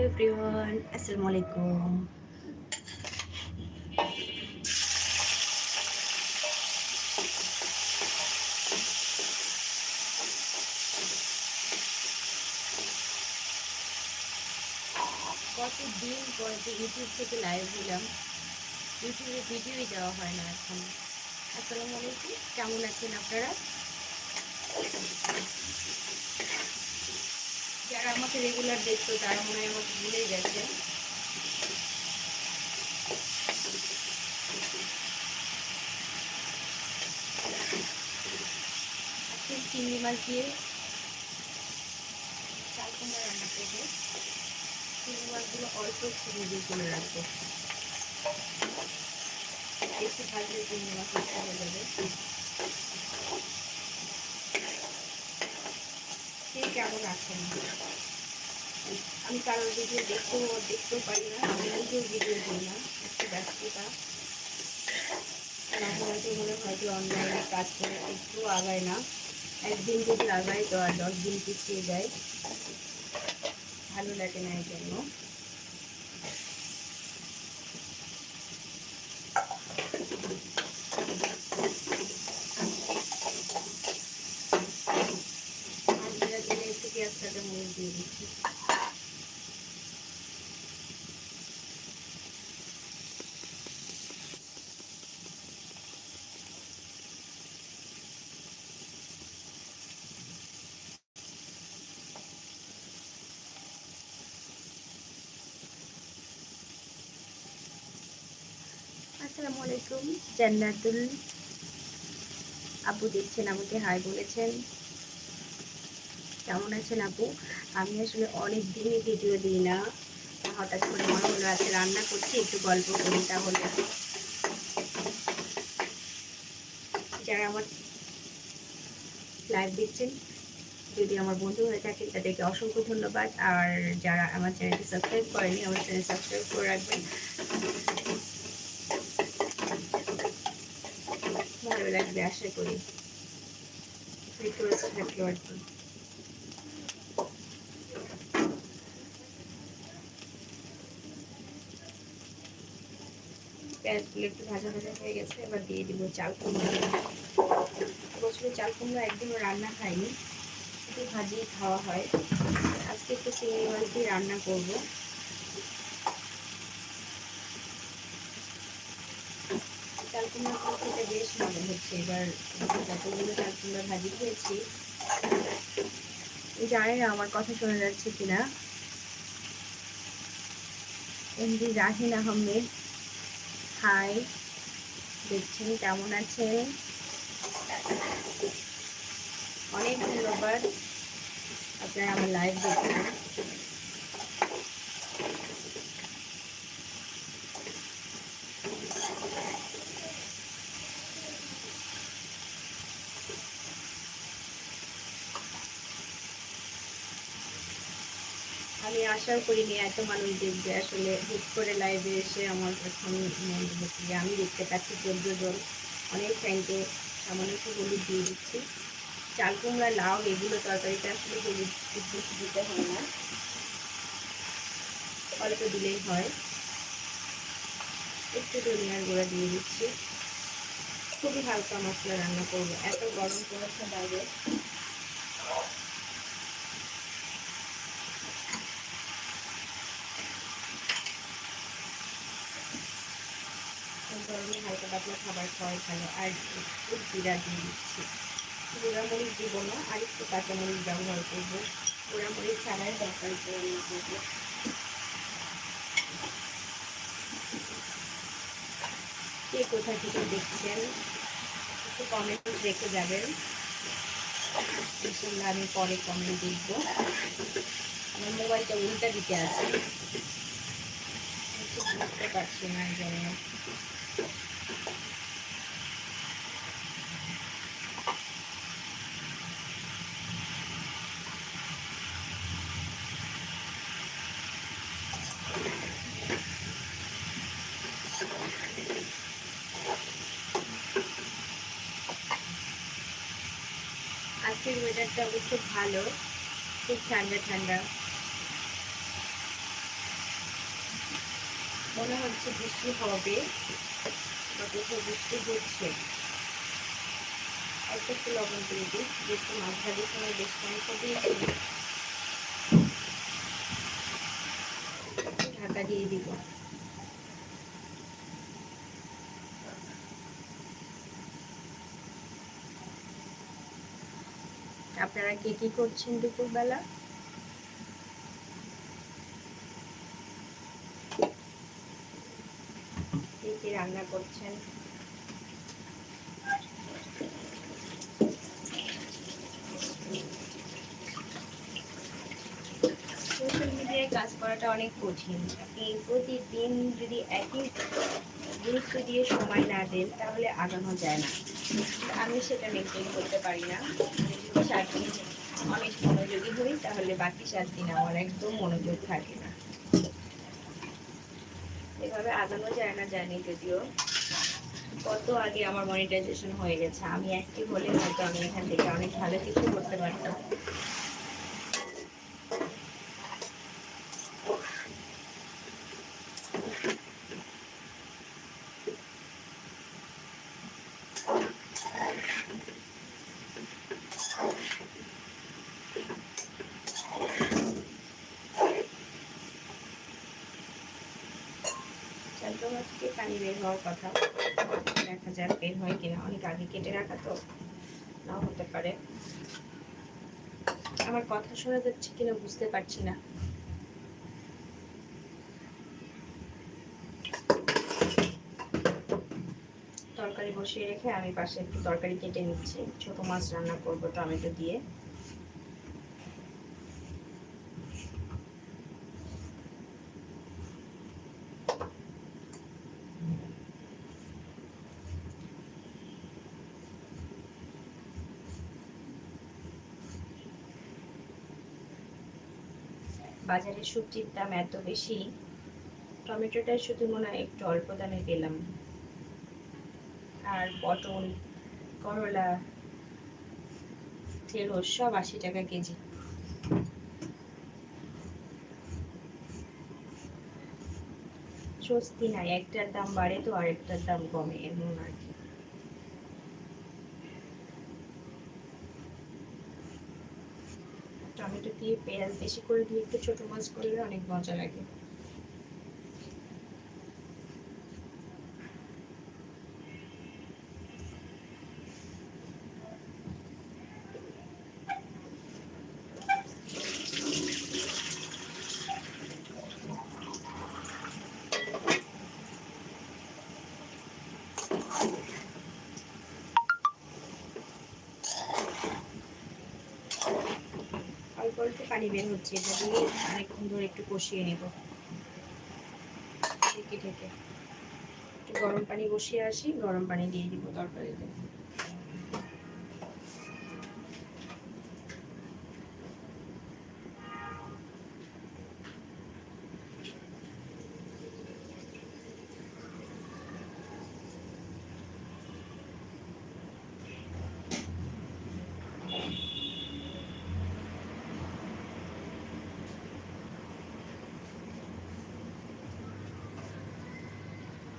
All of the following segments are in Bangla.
হ্যালো এভরিওয়ান, আসসালামু কতদিন পর যে ইউটিউব থেকে লাইভ হলাম ইউটিউবে ভিডিওই দেওয়া হয় না এখন। আসসালামু আলাইকুম, কেমন আছেন আপনারা যারা আমাকে রেগুলার দেখতো, তারা মনে হয় আমাকে ভুলে গেছে। চিংড়ি মাছ দিয়ে চাল কুমড়া রান্না করব। চিংড়ি মাছগুলো অল্প চিনি দিয়ে করে রাখব। ভাজলে চিংড়ি মাছ হয়ে যাবে। কেমন আছেন? আমি কারোর ভিডিও দেখতেও দেখতেও পারি না, আমি নিজেও ভিডিও দিই না, একটু ব্যস্ততা। মাঝে মাঝে মনে হয় যে অনলাইনে কাজ করে একটু আগায় না। একদিন যদি আগায়, তো আর দশ দিন পিছিয়ে যায়। ভালো লাগে না এই জন্য একটু পেঁয়াজটাকে মরিচ দিয়ে দিচ্ছি আসসালামু আলাইকুম। জান্নাতুল আপু দেখছেন আমাকে? হাই বলেছেন। কেমন আছেন আপু? আমি আসলে অনেক দিনই ভিডিও দিই না। হঠাৎ করে মনে হলো আজকে রান্না করছি, একটু গল্প করি তাহলে। যারা আমার লাইভ দিচ্ছেন যদি আমার বন্ধু হয়ে থাকেন, তাদেরকে অসংখ্য ধন্যবাদ। আর যারা আমার চ্যানেলটি সাবস্ক্রাইব করেনি আমার চ্যানেল সাবস্ক্রাইব করে রাখবেন। লাগবে আশা করি। একটু ভাজা ভাজা হয়ে গেছে, এবার দিয়ে দিব চাল কুমড়া। বছরে চাল কুমড়া একদিনও রান্না খাইনি শুধু ভাজিয়ে খাওয়া হয়। আজকে একটু চিংড়ি মাছ দিয়ে রান্না করব। চাল কুমড়া খেতে বেশ মজা হচ্ছে এবার যতগুলো চাল কুমড়া ভাজি খেয়েছি। জানি না আমার কথা শোনা যাচ্ছে কিনা? এমডি রাহিন আহমেদ। হাই, দেখছেন কেমন আছেন? অনেক ধন্যবাদ। আপনারা আমার লাইভ দেখছেন আমি আশাও করিনি, এত মানুষ দেখবে। আসলে হুট করে লাইভে এসে আমার এখন আমি দেখতে পাচ্ছি চোদ্দ জন অনেক ফ্যানকে সামান্য একটু হলুদ দিয়ে দিচ্ছি। চাল কুমড়া, লাউ, এগুলো তরকারিতে আসলে হলুদ দিতে হয় না। অল্প দিলেই হয়। একটু ধনিয়ার গুঁড়া দিয়ে দিচ্ছি। খুবই হালকা মশলা রান্না করব। এত গরম পড়েছে বাইরে গরমে হালকা পাতলা খাবার খাওয়াই ভালো আর একটু জিরা দিয়ে দিচ্ছি। মরিচ দিব না, আর একটু কাঁচামরিচ ব্যবহার করব। মরিচ ছাড়াই রান্না করব কে কোথা থেকে দেখছেন, একটু কমেন্ট রেখে যাবেন। ইনশাল্লাহ আমি পরে কমেন্ট দেখব। আমার মোবাইলটা উল্টা দিতে আছে। বুঝতে পারছি না জন্য ভালো, খুব ঠান্ডা ঠান্ডা। মনে হচ্ছে বৃষ্টি হবে বৃষ্টি হচ্ছে। অল্প একটু লবণ দিয়ে দিই, যেহেতু মাছ সময় বেশ মাংস দিয়েছি ঢাকা দিয়ে দিব। আপনারা কে কি করছেন দুপুরবেলা? কে রান্না করছেন? সোশ্যাল মিডিয়ায় কাজ করাটা অনেক কঠিন। আপনি প্রতিদিন যদি একই গুরুত্ব দিয়ে সময় না দেন, তাহলে আগানো যায় না। আমি সেটা মেনটেন করতে পারি না। সাত দিন অনেক মনোযোগী হই, তাহলে বাকি সাত দিন আমার একদম মনোযোগ থাকে না। এভাবে আগানো যায় না জানি যদিও। কত আগে আমার মনিটাইজেশন হয়ে গেছে, আমি একটি হলে হয়তো আমি এখান থেকে অনেক ভালো কিছু করতে পারতাম চালতো মাছ থেকে পানি বের হওয়ার কথা। দেখা যাক বের হয় কিনা। অনেক আগে কেটে রাখা তো, নাও হতে পারে। আমার কথা শোনা যাচ্ছে কিনা বুঝতে পারছি না। তরকারি বসিয়ে রেখে আমি পাশে একটু তরকারি কেটে নিচ্ছি। ছোট মাছ রান্না করব টমেটো দিয়ে। বাজারে সবজির দাম এত বেশি টমেটোটা শুধু মনে হয় একটু অল্প দামে পেলাম। আর পটল, করলা, ঢেঁড়স সব আশি টাকা কেজি। স্বস্তি নাই, একটার দাম বাড়ে তো আরেকটার দাম কমে, এমন আর কি। টমেটো দিয়ে পেঁয়াজ বেশি করে দিয়ে একটু ছোট মাছ করলে অনেক মজা লাগে অল্প অল্প পানি এটা দিয়ে অনেকক্ষণ ধরে একটু কষিয়ে নেব। ঢেকে ঢেকে। একটু গরম পানি বসিয়ে আসি, গরম পানি দিয়ে দিব তরকারিতে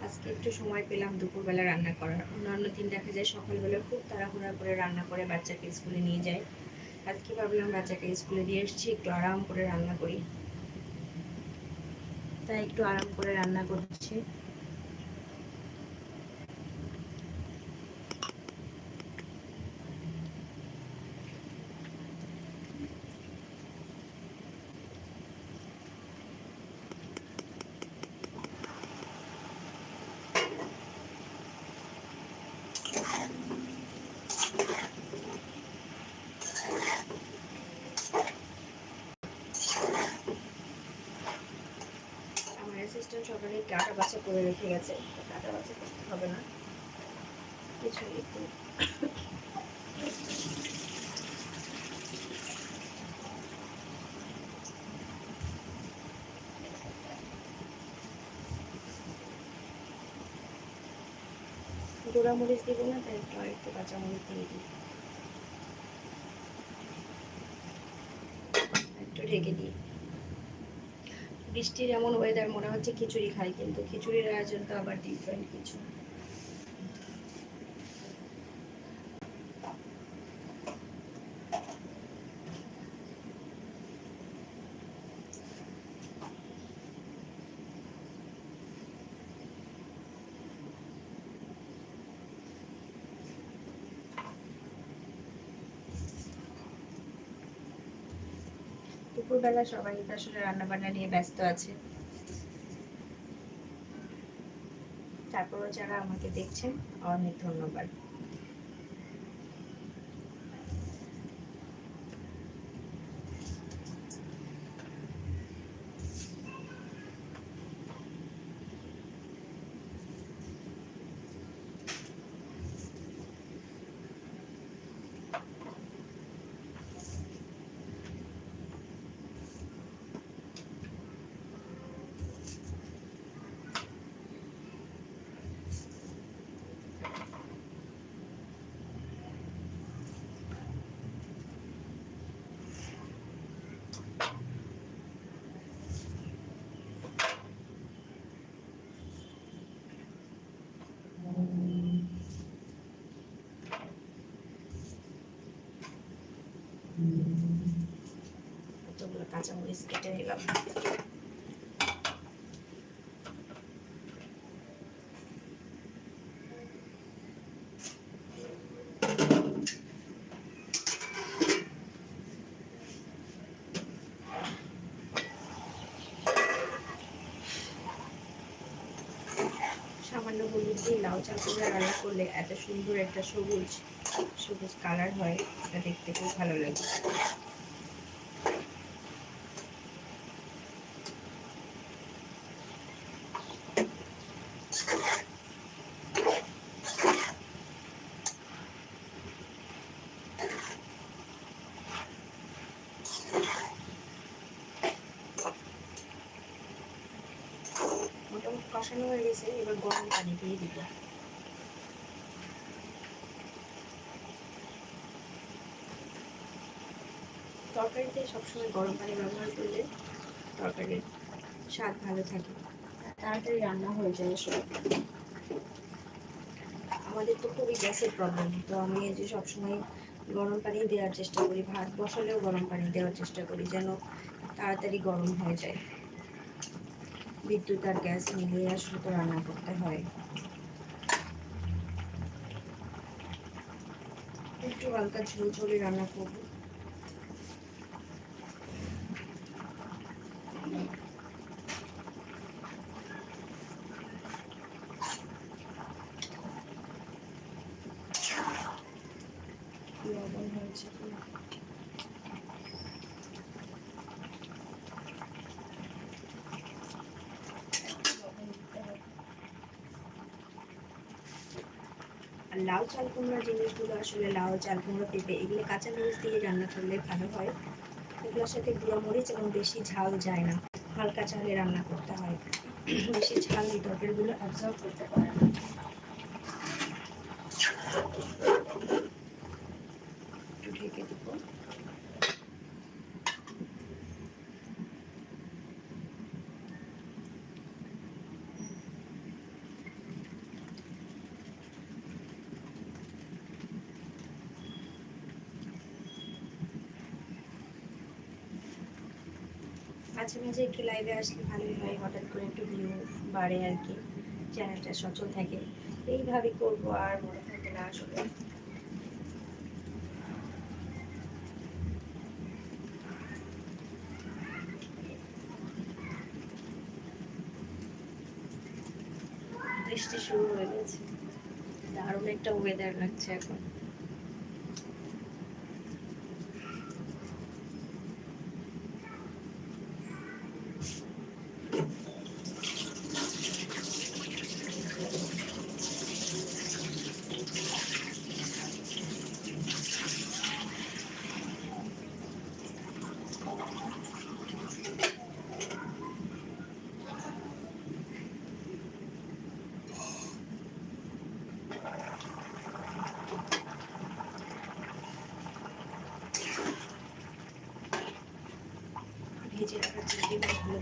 আজকে একটু সময় পেলাম দুপুরবেলা রান্না করার। অন্যান্য দিন দেখা যায় সকালবেলা খুব তাড়াহুড়া করে রান্না করে বাচ্চাকে স্কুলে নিয়ে যায়। আজকে ভাবলাম বাচ্চাকে স্কুলে দিয়ে এসেছি একটু আরাম করে রান্না করি। তাই একটু আরাম করে রান্না করছি আমার অ্যাসিস্ট্যান্ট সকালে কাটা বাছা করে রেখে গেছে। কাটা বাছা করতে হবে না। কিছু একটু গোড়া মরিচ দিব না, তাই একটু আরেকটু কাঁচা মরিচ দিয়ে দিই। একটু ঢেকে দিই। বৃষ্টির এমন ওয়েদার মনে হচ্ছে খিচুড়ি খাই কিন্তু খিচুড়ির আয়োজন তো আবার ডিফারেন্ট কিছু। দুপুরবেলা সবাই তো আসলে রান্নাবান্না নিয়ে ব্যস্ত আছে। তারপরও যারা আমাকে দেখছেন অনেক ধন্যবাদ। এতগুলো কাঁচামরিচ কেটে নিলাম সামান্য হলুদ দিয়ে লাউ চাল করে রান্না করলে এত সুন্দর একটা সবুজ সবুজ কালার হয়, এটা দেখতে খুব ভালো লাগে মোটামুটি কষানো হয়ে গেছে, এবার গরম পানি দিয়ে দিব। তরকারিতে সবসময় গরম পানি ব্যবহার করলে তরকারির স্বাদ ভালো থাকে। তাড়াতাড়ি রান্না হয়ে যায় সব আমাদের তো খুবই গ্যাসের প্রবলেম তো আমি যে সবসময় গরম পানি দেওয়ার চেষ্টা করি, ভাত বসালেও গরম পানি দেওয়ার চেষ্টা করি, যেন তাড়াতাড়ি গরম হয়ে যায়। বিদ্যুৎ আর গ্যাস মিলিয়ে আসলে তো রান্না করতে হয়। একটু হালকা ঝোল ঝোলে রান্না করব লবণ হয়েছে কিনা আর লাউ চাল কুমড়া জিনিসগুলো আসলে লাউ চাল কুমড়া পেঁপে, এগুলো কাঁচা মরিচ দিয়ে রান্না করলে ভালো হয়। এগুলোর সাথে গুঁড়ো মরিচ এবং বেশি ঝাল যায় না। হালকা চালে রান্না করতে হয়। বেশি ঝাল এই তরকারিগুলো অবজার্ভ করতে পারে না একটু ঢেকে দিব মাঝে মাঝে একটু লাইভে আসলে ভালোই হয়, হঠাৎ করে একটু ভিউ বাড়ে আর কি চ্যানেলটা সচল থাকে। এইভাবে করব আর মনে থাকে না আসলে। বৃষ্টি শুরু হয়ে গেছে। দারুণ একটা ওয়েদার লাগছে এখন।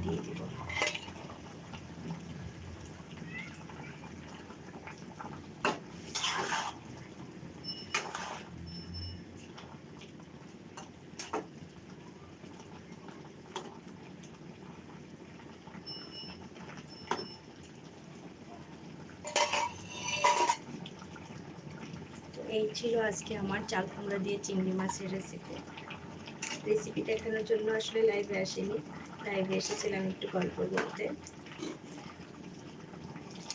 দিয়ে দিব এই ছিল আজকে আমার চাল কুমড়া দিয়ে চিংড়ি মাছের রেসিপি রেসিপি দেখানোর জন্য আসলে লাইভে আসেনি। লাইভে এসেছিলাম একটু গল্প করতে।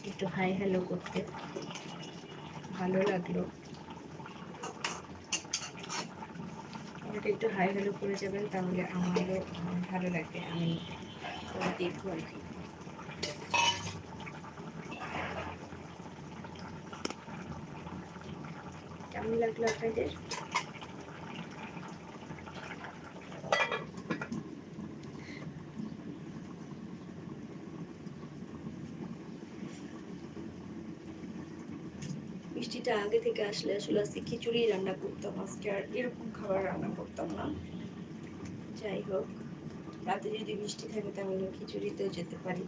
একটু হাই হ্যালো করতে। ভালো লাগল। আমাকে একটু হাই হ্যালো করে যাবেন, তাহলে আমারও ভালো লাগবে আমি দেখব আর কি। কেমন লাগল আপনাদের? বৃষ্টিটা আগে থেকে আসলে আসলে আজকে খিচুড়ি রান্না করতাম, আজকে আর এরকম খাবার রান্না করতাম না। যাই হোক, রাতে যদি বৃষ্টি থাকে তাহলে খিচুড়িতেও যেতে পারি।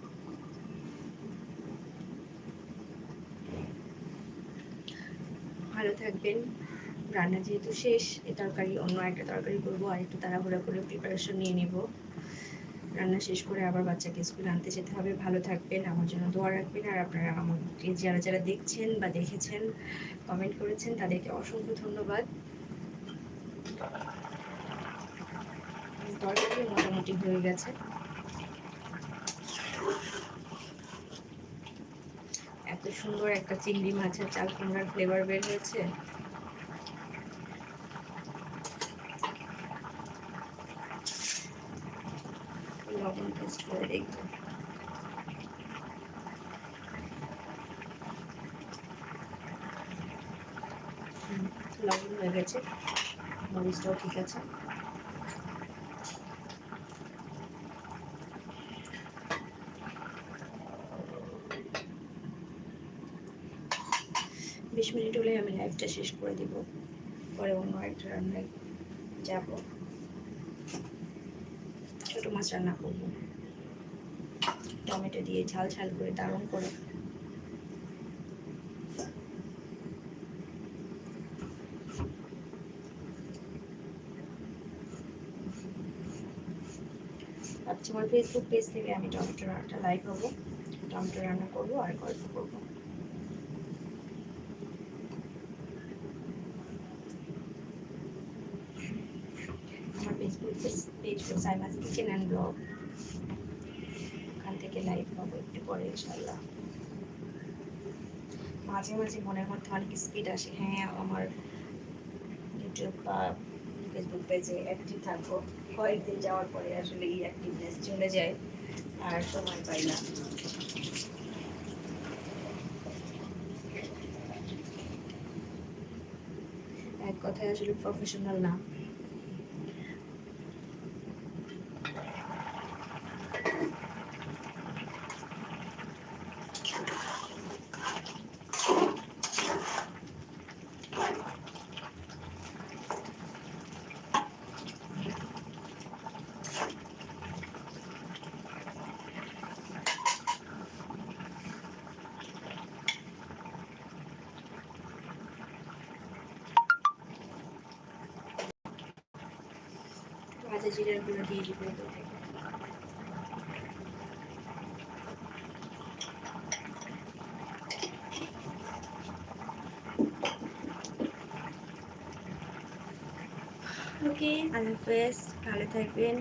ভালো থাকবেন। রান্না যেহেতু শেষ, এ তরকারি, অন্য একটা তরকারি করব, আর একটু তাড়াহুড়া করে প্রিপারেশন নিয়ে নিব। রান্না শেষ করে আবার বাচ্চাকে স্কুলে আনতে যেতে হবে। ভালো থাকবেন, আমার জন্য দোয়া রাখবেন, আর আপনারা আমাকে যারা যারা দেখছেন বা দেখেছেন কমেন্ট করেছেন, তাদেরকে অসংখ্য ধন্যবাদ। তরকারি মোটামুটি হয়ে গেছে। এত সুন্দর একটা চিংড়ি মাছের চাল কুমড়ার ফ্লেভার বের হয়েছে লবণ টেস্ট করে দেখব হুম, লবণ হয়ে গেছে মরিচটাও ঠিক আছে? বিশ মিনিট হলে আমি লাইভটা শেষ করে দিব। পরে অন্য একটা রান্নায় যাব। ছোট মাছ রান্না করব। টমেটো দিয়ে ঝাল ঝাল করে দারুণ করে ভাবছি আমার ফেসবুক পেজ থেকে আমি টমেটো রান্নাটা লাইভ হব। টমেটো রান্না করব আর গল্প করব। আমার Facebook page Saima's kitchen and blog. ওখান থেকে লাইভ পাবো একটু পরে ইনশাল্লাহ মাঝে মাঝে মনের মধ্যে অনেক স্পিড আসে। হ্যাঁ আমার ইউটিউব বা ফেসবুক পেজে অ্যাক্টিভ থাকব কয়েকদিন যাওয়ার পরে আসলে এই অ্যাক্টিভনেস চলে যায়, আর সময় পাই না। এক কথায় আসলে প্রফেশনাল না। ভাজা জিরার গুঁড়ো দিয়ে দিব এতে থেকে। ওকে আল্লাহ হাফেজ ভালো থাকবেন